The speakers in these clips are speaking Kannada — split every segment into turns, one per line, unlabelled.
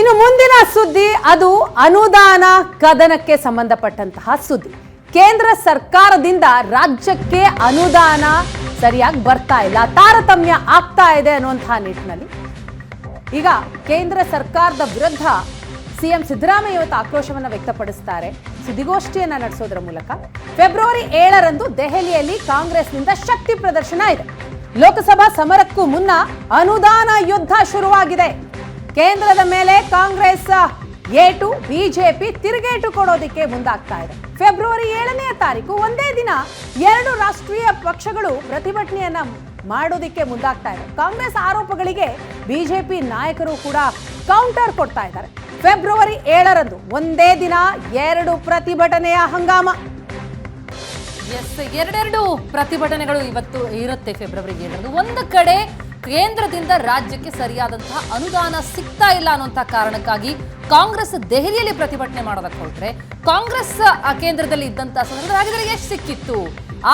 ಇನ್ನು ಮುಂದಿನ ಸುದ್ದಿ, ಅದು ಅನುದಾನ ಕದನಕ್ಕೆ ಸಂಬಂಧಪಟ್ಟಂತಹ ಸುದ್ದಿ. ಕೇಂದ್ರ ಸರ್ಕಾರದಿಂದ ರಾಜ್ಯಕ್ಕೆ ಅನುದಾನ ಸರಿಯಾಗಿ ಬರ್ತಾ ಇಲ್ಲ, ತಾರತಮ್ಯ ಆಗ್ತಾ ಇದೆ ಅನ್ನುವಂತಹ ನಿಟ್ಟಿನಲ್ಲಿ. ಈಗ ಕೇಂದ್ರ ಸರ್ಕಾರದ ವಿರುದ್ಧ ಸಿಎಂ ಸಿದ್ದರಾಮಯ್ಯ ಇವತ್ತು ಆಕ್ರೋಶವನ್ನು ವ್ಯಕ್ತಪಡಿಸ್ತಾರೆ. ಸುದ್ದಿಗೋಷ್ಠಿಯನ್ನ ನಡೆಸೋದ್ರ ಮೂಲಕ ಫೆಬ್ರವರಿ ಏಳರಂದು ದೆಹಲಿಯಲ್ಲಿ ಕಾಂಗ್ರೆಸ್ನಿಂದ ಶಕ್ತಿ ಪ್ರದರ್ಶನ ಇದೆ. ಲೋಕಸಭಾ ಸಮರಕ್ಕೂ ಮುನ್ನ ಅನುದಾನ ಯುದ್ಧ ಶುರುವಾಗಿದೆ. ಕೇಂದ್ರದ ಮೇಲೆ ಕಾಂಗ್ರೆಸ್, ಏಟು, ಬಿಜೆಪಿ ತಿರುಗೇಟು ಕೊಡೋದಕ್ಕೆ ಮುಂದಾಗ್ತಾ ಇದೆ. ಫೆಬ್ರವರಿ ಏಳನೇ ತಾರೀಕು ಒಂದೇ ದಿನ ಎರಡು ರಾಷ್ಟ್ರೀಯ ಪಕ್ಷಗಳು ಪ್ರತಿಭಟನೆಯನ್ನ ಮಾಡೋದಕ್ಕೆ ಮುಂದಾಗ್ತಾ ಇದೆ. ಕಾಂಗ್ರೆಸ್ ಆರೋಪಗಳಿಗೆ ಬಿಜೆಪಿ ನಾಯಕರು ಕೂಡ ಕೌಂಟರ್ ಕೊಡ್ತಾ ಇದ್ದಾರೆ. ಫೆಬ್ರವರಿ ಏಳರಂದು ಒಂದೇ ದಿನ ಎರಡು ಪ್ರತಿಭಟನೆಯ ಹಂಗಾಮ.
ಎಸ್ ಎರಡೆರಡು ಪ್ರತಿಭಟನೆಗಳು ಇವತ್ತು ಇರುತ್ತೆ ಫೆಬ್ರವರಿ ಏಳರಂದು. ಒಂದು ಕಡೆ ಕೇಂದ್ರದಿಂದ ರಾಜ್ಯಕ್ಕೆ ಸರಿಯಾದಂತಹ ಅನುದಾನ ಸಿಗ್ತಾ ಇಲ್ಲ ಅನ್ನುವಂತಹ ಕಾರಣಕ್ಕಾಗಿ ಕಾಂಗ್ರೆಸ್ ದೆಹಲಿಯಲ್ಲಿ ಪ್ರತಿಭಟನೆ ಮಾಡೋದಕ್ಕೆ ಹೊರಟ್ರೆ ಕಾಂಗ್ರೆಸ್ ಆ ಕೇಂದ್ರದಲ್ಲಿ ಇದ್ದಂತಹ ಸಂದರ್ಭದಲ್ಲಿ ರಾಜ್ಯದಲ್ಲಿ ಎಷ್ಟು ಸಿಕ್ಕಿತ್ತು?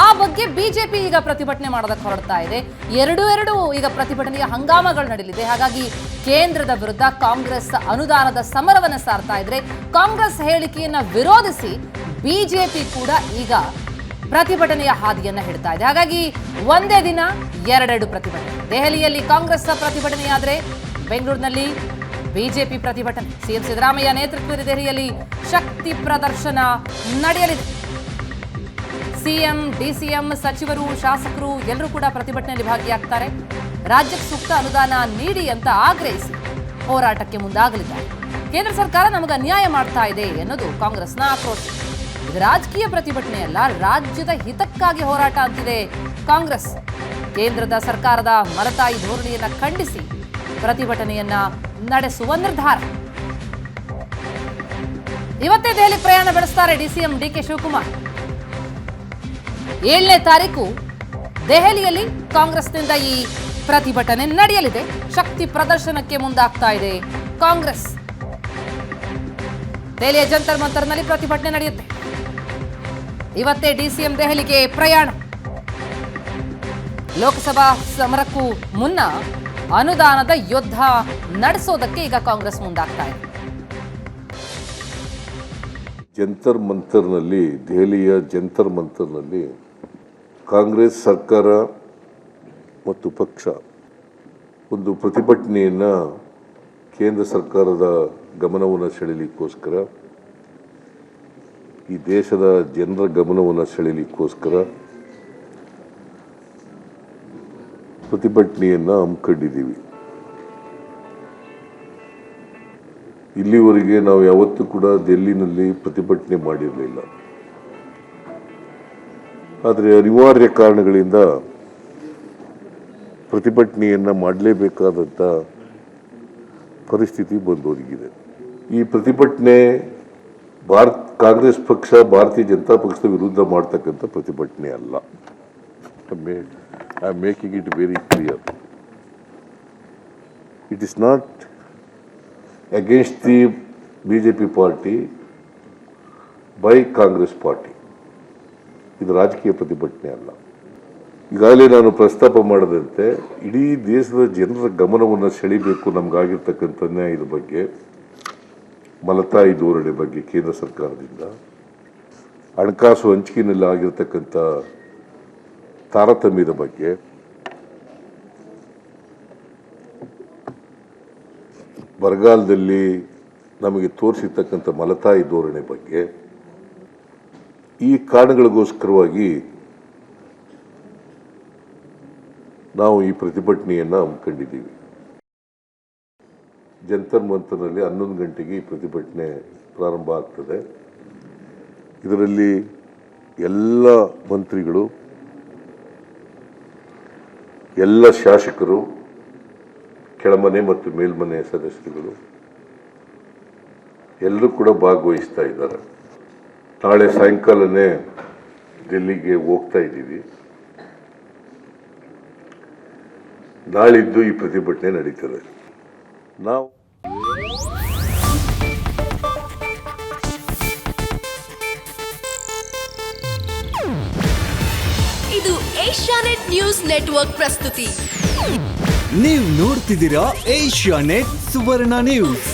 ಆ ಬಗ್ಗೆ ಬಿಜೆಪಿ ಈಗ ಪ್ರತಿಭಟನೆ ಮಾಡೋದಕ್ಕೆ ಹೊರಡ್ತಾ ಇದೆ. ಎರಡು ಎರಡು ಈಗ ಪ್ರತಿಭಟನೆಯ ಹಂಗಾಮಗಳು ನಡೆಯಲಿದೆ. ಹಾಗಾಗಿ ಕೇಂದ್ರದ ವಿರುದ್ಧ ಕಾಂಗ್ರೆಸ್ ಅನುದಾನದ ಸಮರವನ್ನು ಸಾರ್ತಾ ಇದ್ರೆ ಕಾಂಗ್ರೆಸ್ ಹೇಳಿಕೆಯನ್ನು ವಿರೋಧಿಸಿ ಬಿಜೆಪಿ ಕೂಡ ಈಗ ಪ್ರತಿಭಟನೆಯ ಹಾದಿಯನ್ನ ಹಿಡ್ತಾ ಇದೆ. ಹಾಗಾಗಿ ಒಂದೇ ದಿನ ಎರಡೆರಡು ಪ್ರತಿಭಟನೆ. ದೆಹಲಿಯಲ್ಲಿ ಕಾಂಗ್ರೆಸ್ ಪ್ರತಿಭಟನೆಯಾದರೆ ಬೆಂಗಳೂರಿನಲ್ಲಿ ಬಿಜೆಪಿ ಪ್ರತಿಭಟನೆ. ಸಿಎಂ ಸಿದ್ದರಾಮಯ್ಯ ನೇತೃತ್ವದ ದೆಹಲಿಯಲ್ಲಿ ಶಕ್ತಿ ಪ್ರದರ್ಶನ ನಡೆಯಲಿದೆ. ಸಿಎಂ, ಡಿಸಿಎಂ ಸಚಿವರು, ಶಾಸಕರು ಎಲ್ಲರೂ ಕೂಡ ಪ್ರತಿಭಟನೆಯಲ್ಲಿ ಭಾಗಿಯಾಗ್ತಾರೆ. ರಾಜ್ಯಕ್ಕೆ ಸೂಕ್ತ ಅನುದಾನ ನೀಡಿ ಅಂತ ಆಗ್ರಹಿಸಿ ಹೋರಾಟಕ್ಕೆ ಮುಂದಾಗಲಿದ್ದಾರೆ. ಕೇಂದ್ರ ಸರ್ಕಾರ ನಮಗೆ ಅನ್ಯಾಯ ಮಾಡ್ತಾ ಇದೆ ಎನ್ನುವುದು ಕಾಂಗ್ರೆಸ್ನ ಆಕ್ರೋಶ. ಇದು ರಾಜಕೀಯ ಪ್ರತಿಭಟನೆ ಅಲ್ಲ, ರಾಜ್ಯದ ಹಿತಕ್ಕಾಗಿ ಹೋರಾಟ ಅಂತಿದೆ. ಕಾಂಗ್ರೆಸ್ ಕೇಂದ್ರದ ಸರ್ಕಾರದ ಮರತಾಯಿ ಧೋರಣೆಯನ್ನ ಖಂಡಿಸಿ ಪ್ರತಿಭಟನೆಯನ್ನ ನಡೆಸುವ ನಿರ್ಧಾರ. ಇವತ್ತೇ ದೆಹಲಿ ಪ್ರಯಾಣ ಬೆಳೆಸ್ತಾರೆ ಡಿಸಿಎಂ ಡಿಕೆ ಶಿವಕುಮಾರ್. ಏಳನೇ ತಾರೀಕು ದೆಹಲಿಯಲ್ಲಿ ಕಾಂಗ್ರೆಸ್ನಿಂದ ಈ ಪ್ರತಿಭಟನೆ ನಡೆಯಲಿದೆ. ಶಕ್ತಿ ಪ್ರದರ್ಶನಕ್ಕೆ ಮುಂದಾಗ್ತಾ ಇದೆ ಕಾಂಗ್ರೆಸ್. ದೆಹಲಿಯ ಜಂತರ್ ಮಂತರ್ನಲ್ಲಿ ಪ್ರತಿಭಟನೆ ನಡೆಯುತ್ತೆ. ಇವತ್ತೇ ಡಿಸಿಎಂ ದೆಹಲಿಗೆ ಪ್ರಯಾಣ. ಲೋಕಸಭಾ ಸಮರಕ್ಕೂ ಮುನ್ನ ಅನುದಾನದ ಯುದ್ಧ ನಡೆಸೋದಕ್ಕೆ ಈಗ ಕಾಂಗ್ರೆಸ್ ಮುಂದಾಗ್ತಾ ಇದೆ.
ಜಂತರ್ ಮಂತರ್ನಲ್ಲಿ, ದೆಹಲಿಯ ಜಂತರ್ ಮಂತರ್ನಲ್ಲಿ ಕಾಂಗ್ರೆಸ್ ಸರ್ಕಾರ ಮತ್ತು ಪಕ್ಷ ಒಂದು ಪ್ರತಿಭಟನೆಯನ್ನು ಕೇಂದ್ರ ಸರ್ಕಾರದ ಗಮನವನ್ನು ಸೆಳೆಯಲಿಕ್ಕೋಸ್ಕರ ಈ ದೇಶದ ಜನರ ಗಮನವನ್ನು ಸೆಳೆಯಲಿಕ್ಕೋಸ್ಕರ ಪ್ರತಿಭಟನೆಯನ್ನು ಹಮ್ಮಿಕೊಂಡಿದ್ದೀವಿ ಇಲ್ಲಿವರೆಗೆ ನಾವು ಯಾವತ್ತೂ ಕೂಡ ದೆಲ್ಲಿನಲ್ಲಿ ಪ್ರತಿಭಟನೆ ಮಾಡಿರಲಿಲ್ಲ. ಆದರೆ ಅನಿವಾರ್ಯ ಕಾರಣಗಳಿಂದ ಪ್ರತಿಭಟನೆಯನ್ನು ಮಾಡಲೇಬೇಕಾದಂಥ ಪರಿಸ್ಥಿತಿ ಬಂದೊದಗಿದೆ. ಈ ಪ್ರತಿಭಟನೆ ಭಾರತ್, ಕಾಂಗ್ರೆಸ್ ಪಕ್ಷ, ಭಾರತೀಯ ಜನತಾ ಪಕ್ಷದ ವಿರುದ್ಧ ಮಾಡ್ತಕ್ಕಂಥ ಪ್ರತಿಭಟನೆ ಅಲ್ಲ. I making it very clear it is not against the B J P party by Congress party ಇದು ರಾಜಕೀಯ ಪ್ರತಿಭಟನೆ ಅಲ್ಲ. ಈಗಾಗಲೇ ನಾನು ಪ್ರಸ್ತಾಪ ಮಾಡದಂತೆ ಇಡೀ ದೇಶದ ಜನರ ಗಮನವನ್ನು ಸೆಳಿಬೇಕು ನಮಗಾಗಿರ್ತಕ್ಕಂಥ ಇದ್ರ ಬಗ್ಗೆ, ಮಲತಾಯಿ ಧೋರಣೆ ಬಗ್ಗೆ ಕೇಂದ್ರ ಸರ್ಕಾರದಿಂದ. ಹಣಕಾಸು ಹಂಚಿಕೆಯಲ್ಲಿ ಆಗಿರ್ತಕ್ಕಂಥ ತಾರತಮ್ಯದ ಬಗ್ಗೆ. ಬರಗಾಲದಲ್ಲಿ ನಮಗೆ ತೋರಿಸಿರ್ತಕ್ಕಂಥ ಮಲತಾಯಿ ಧೋರಣೆ ಬಗ್ಗೆ. ಈ ಕಾರಣಗಳಿಗೋಸ್ಕರವಾಗಿ ನಾವು ಈ ಪ್ರತಿಭಟನೆಯನ್ನು ಹಮ್ಮಿಕೊಂಡಿದ್ದೀವಿ ಜಂತರ್ ಮಂತರ್ನಲ್ಲಿ ಹನ್ನೊಂದು ಗಂಟೆಗೆ ಈ ಪ್ರತಿಭಟನೆ ಪ್ರಾರಂಭ ಆಗ್ತದೆ. ಇದರಲ್ಲಿ ಎಲ್ಲ ಮಂತ್ರಿಗಳು, ಎಲ್ಲ ಶಾಸಕರು, ಕೆಳಮನೆ ಮತ್ತು ಮೇಲ್ಮನೆ ಸದಸ್ಯರುಗಳು, ಎಲ್ಲರೂ ಕೂಡ ಭಾಗವಹಿಸ್ತಾ ಇದ್ದಾರೆ. ನಾಳೆ ಸಾಯಂಕಾಲನೇ ಡೆಲ್ಲಿಗೆ ಹೋಗ್ತಾ ಇದ್ದೀವಿ. ನಾಳಿದ್ದು ಈ ಪ್ರತಿಭಟನೆ ನಡೀತದೆ. ನಾವು
ಇದು ಏಷ್ಯಾನೆಟ್ ನ್ಯೂಸ್ ನೆಟ್ವರ್ಕ್ ಪ್ರಸ್ತುತಿ.
ನೀವು ನೋಡ್ತಿದ್ದೀರಾ ಏಷ್ಯಾ ನೆಟ್ ಸುವರ್ಣ ನ್ಯೂಸ್.